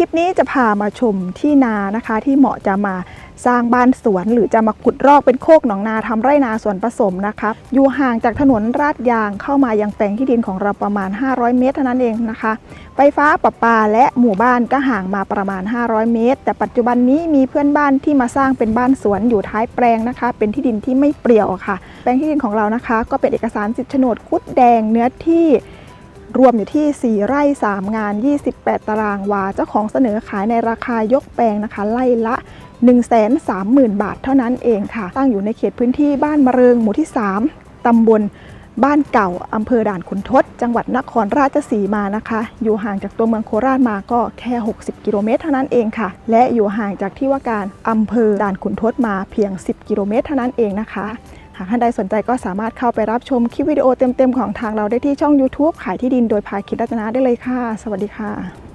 คลิปนี้จะพามาชมที่นานะคะ ที่เหมาะจะมาสร้างบ้านสวน หรือจะมาขุดรอกเป็นโคกหนองนาทำไร่นาสวนผสมนะคะอยู่ห่างจากถนนราดยางเข้ามายังแปลงที่ดินของเราประมาณ 500 เมตรเท่านั้นเองนะคะ ไฟฟ้าประปาและหมู่บ้านก็ห่างมาประมาณ 500 เมตร แต่ปัจจุบันนี้มีเพื่อนบ้านที่มาสร้างเป็นบ้านสวนอยู่ท้ายแปลงนะคะ เป็นที่ดินที่ไม่เปรี่ยวค่ะ แปลงที่ดินของเรานะคะ ก็เป็นเอกสารสิทธิโฉนดคุดแดงเนื้อที่ รวมอยู่ที่ 4 ไร่ 3 งาน 28 ตารางวา เจ้าของเสนอขายในราคายกแปลงนะคะไร่ละ 130,000 บาทเท่านั้นเองค่ะ ตั้งอยู่ในเขตพื้นที่บ้านมะเริงหมู่ที่ 3 ตำบลบ้านเก่าอำเภอด่านขุนทด จังหวัดนครราชสีมานะคะ อยู่ห่างจากตัวเมืองโคราชมาก็แค่ 60 กิโลเมตรเท่านั้นเองค่ะ และอยู่ห่างจากที่ว่าการอำเภอด่านขุนทดมาเพียง 10 กิโลเมตรเท่านั้นเองนะคะ หากท่านใดสนใจก็สามารถเข้าไปรับชมคลิปวิดีโอเต็มๆของทางเราได้ที่ช่อง YouTube ขายที่ดินโดยภาคิดรัตนาได้เลยค่ะ สวัสดีค่ะ